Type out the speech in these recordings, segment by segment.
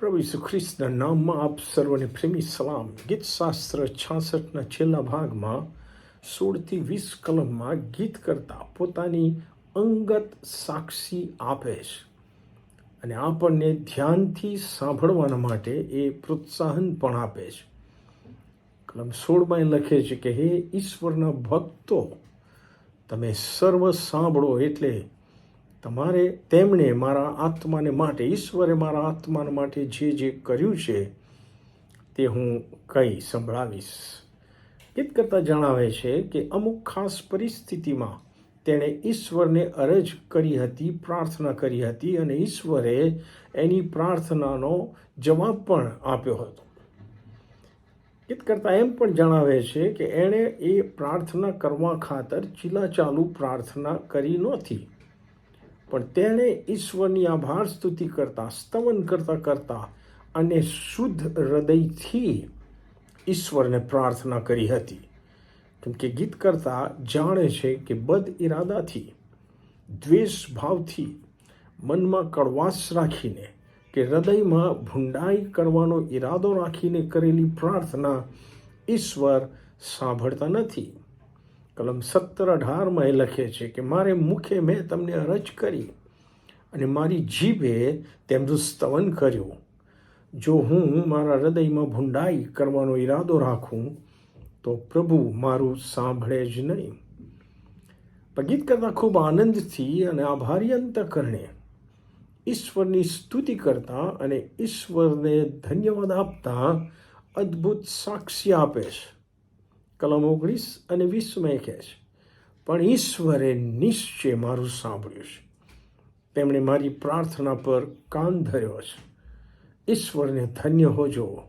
પ્રભુ ઈસુ ખ્રિસ્તના નામમાં આપ સર્વને પ્રેમી સલામ. ગીત શાસ્ત્ર છાસઠના છેલ્લા ભાગમાં સોળથી વીસ કલમમાં ગીત કરતા પોતાની અંગત સાક્ષી આપે છે. અને આપણને ધ્યાનથી સાંભળવાના માટે એ પ્રોત્સાહન પણ આપે છે. કલમ સોળમાં એ લખે છે કે, હે ઈશ્વરના ભક્તો, તમે સર્વ સાંભળો એટલે તમારે તેમણે મારા આત્માને માટે, ઈશ્વરે મારા આત્માને માટે જે જે કર્યું છે, તે હું કહી સંભળાવીશ. ગીત કરતા જણાવે છે કે અમુક ખાસ પરિસ્થિતિમાં તેણે ઈશ્વરને અરજ કરી હતી, પ્રાર્થના કરી હતી અને ઈશ્વરે એની પ્રાર્થનાનો જવાબ પણ આપ્યો હતો. ગીત કરતા એમ પણ જણાવે છે કે એણે એ પ્રાર્થના કરવા ખાતર ચીલાચાલુ પ્રાર્થના કરી નહોતી. પણ તેણે ઈશ્વરની આભાર સ્તુતિ કરતા, સ્તવન કરતા કરતા અને શુદ્ધ હૃદયથી ઈશ્વરને પ્રાર્થના કરી હતી. કેમ કે ગીત કરતા જાણે છે કે બદ ઇરાદાથી દ્વેષ ભાવથી મનમાં કડવાશ રાખીને કે હૃદયમાં ભૂંડાઈ કરવાનો ઈરાદો રાખીને કરેલી પ્રાર્થના ઈશ્વર સાંભળતા નથી. કલમ સત્તર અઢારમાં એ લખે છે કે, મારે મુખે મેં તમને અરજ કરી અને મારી જીભે તેમનું સ્તવન કર્યું. જો હું મારા હૃદયમાં ભૂંડાઈ કરવાનો ઈરાદો રાખું, તો પ્રભુ મારું સાંભળે જ નહીં. ભગીત ગીત કરતા ખૂબ આનંદથી અને આભારી અંતકરણે ઈશ્વરની સ્તુતિ કરતા અને ઈશ્વરને ધન્યવાદ આપતા અદ્ભુત સાક્ષી આપે છે. કલમ ઓગણીસ અને વીસમાં કહે છે, પણ ઈશ્વરે નિશ્ચય મારું સાંભળ્યું છે. તેમણે મારી પ્રાર્થના પર કાન ધર્યો છે. ઈશ્વરને ધન્ય હોજો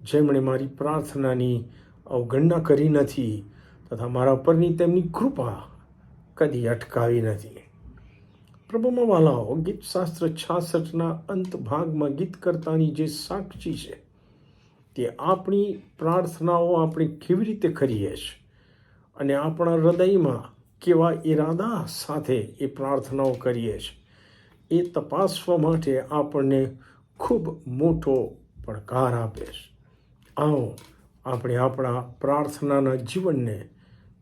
જેમણે મારી પ્રાર્થનાની અવગણના કરી નથી તથા મારા પરની તેમની કૃપા કદી અટકાવી નથી. પ્રભુમાં વાલાઓ ગીત શાસ્ત્ર છાસઠના અંત ભાગમાં ગીત કરતાની જે સાક્ષી છે તે આપણી પ્રાર્થનાઓ આપણે કેવી રીતે કરીએ છીએ? અને આપણા હૃદયમાં કેવા ઈરાદા સાથે એ પ્રાર્થનાઓ કરીએ છીએ? એ તપાસવા માટે આપણને ખૂબ મોટો પડકાર આપે છે. આવો આપણે આપણા પ્રાર્થનાના જીવનને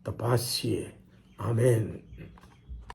તપાસીએ. આમેન.